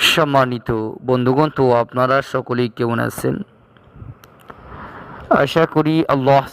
সম্মানিত বন্ধুগণ, তো আপনারা সকলেই কেমন আছেন? আশা করি আল্লাহ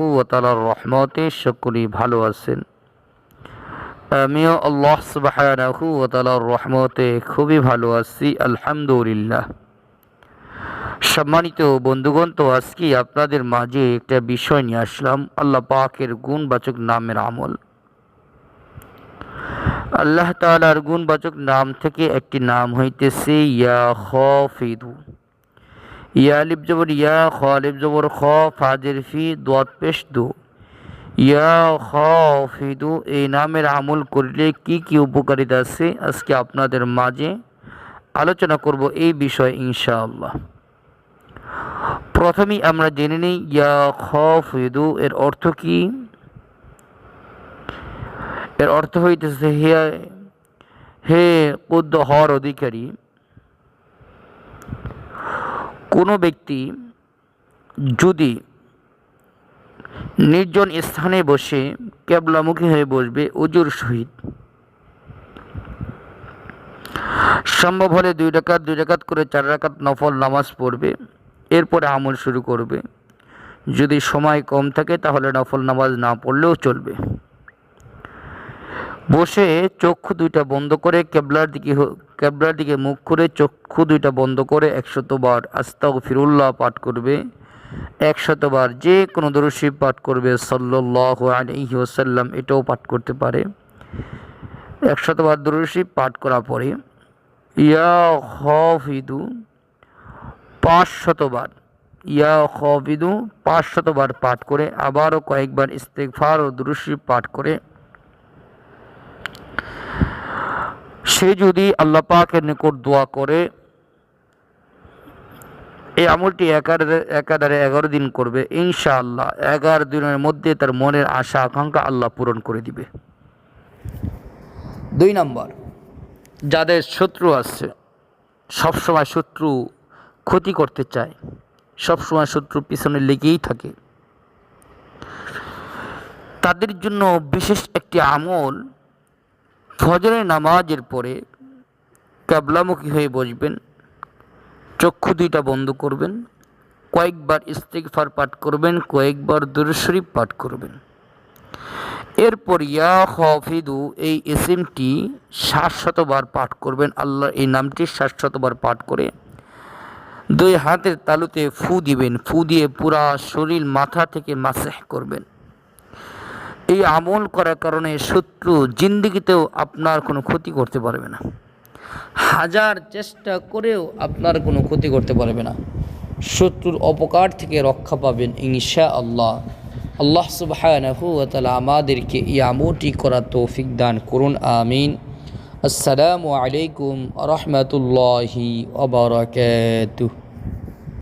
ওয়া তাআলার রহমতে সকলেই ভালো আছেন। আমিও আল্লাহ ওয়া তাআলার রহমতে খুবই ভালো আছি, আলহামদুলিল্লাহ। সম্মানিত বন্ধুগণ, তো আজকে আপনাদের মাঝে একটা বিষয় নিয়ে আসলাম, আল্লাহ পাকের গুণবাচক নামের আমল। আল্লাহ তাআলার গুণবাচক নাম থেকে একটি নাম হইতেছে ইয়া খাফিদু। ইয়া আলিফ জবর ইয়া, খ আলিফ জবর খ, ফাজের ফি, দোয়াত পেশ দু। ইয়া খাফিদু, এই নামের আমল করলে কি কি উপকারিতা আছে? আজকে আপনাদের মাঝে আলোচনা করব এই বিষয়ে ইনশাআল্লাহ। প্রথমেই আমরা জেনে নিই, ইয়া খাফিদু এর অর্থ কি? এর অর্থ হইতেছে, হে হে কুদ্দ হর অধিকারী, কোনো ব্যক্তি যদি নির্জন স্থানে বসে ক্যাবলামুখী হয়ে বসবে উজুর সহিত, সম্ভব হলে দুই ডাকাত দুই ডাকাত করে চার রাকাত নফল নামাজ পড়বে, এরপরে আমল শুরু করবে। যদি সময় কম থাকে তাহলে নফল নামাজ না পড়লেও চলবে। বসে চক্ষু দুইটা বন্ধ করে কেবলার দিকে কেবলার দিকে মুখ করে চক্ষু দুইটা বন্ধ করে একশতবার আস্তাও ফিরুল্লাহ পাঠ করবে। একশতবার যে কোনো দরশি পাঠ করবে সাল্লাহ আলহি ওসাল্লাম এটাও পাঠ করতে পারে। একশতবার দরশি পাঠ করার পরে, ইয়া হফিদু পাঁচ শতবার ইয়া হফিদু পাঁচ শতবার পাঠ করে আবারও কয়েকবার ইস্তেকফার ও দুরুশি পাঠ করে সে যদি আল্লাহ পাকের নিকট দোয়া করে, এই আমলটি একাধারে এগারো দিন করবে, ইনশাআল্লাহ এগারো দিনের মধ্যে তার মনের আশা, আকাঙ্ক্ষা আল্লাহ পূরণ করে দিবে। দুই নম্বর, যাদের শত্রু আছে, সবসময় শত্রু ক্ষতি করতে চায়, সবসময় শত্রু পিছনে লেগেই থাকে। তাদের জন্য বিশেষ একটি আমল ফজরের নামাজের পরে ক্যাবলামুখী হয়ে বসবেন, চক্ষু দুইটা বন্ধ করবেন, কয়েকবার ইস্তিগফার পাঠ করবেন, কয়েকবার দুরুশরীফ পাঠ করবেন। এরপর ইয়া হফিদু এই ইসিমটি সাতশতবার পাঠ করবেন আল্লাহ এই নামটি সাতশতবার পাঠ করে দুই হাতের তালুতে ফু দিবেন, ফু দিয়ে পুরা শরীর মাথা থেকে মাসেহ করবেন। এই আমল করার কারণে শত্রু জিন্দিগিতেও আপনার কোনো ক্ষতি করতে পারবে না। হাজার চেষ্টা করেও আপনার কোনো ক্ষতি করতে পারবে না। শত্রুর অপকার থেকে রক্ষা পাবেন ইনশা আল্লাহ আল্লাহ ওয়া আমাদেরকে এই আমলটি করার তৌফিক দান করুন, আমিন। আসসালামু আলাইকুম রহমতুল্লাহি ওয়া বারাকাতুহু।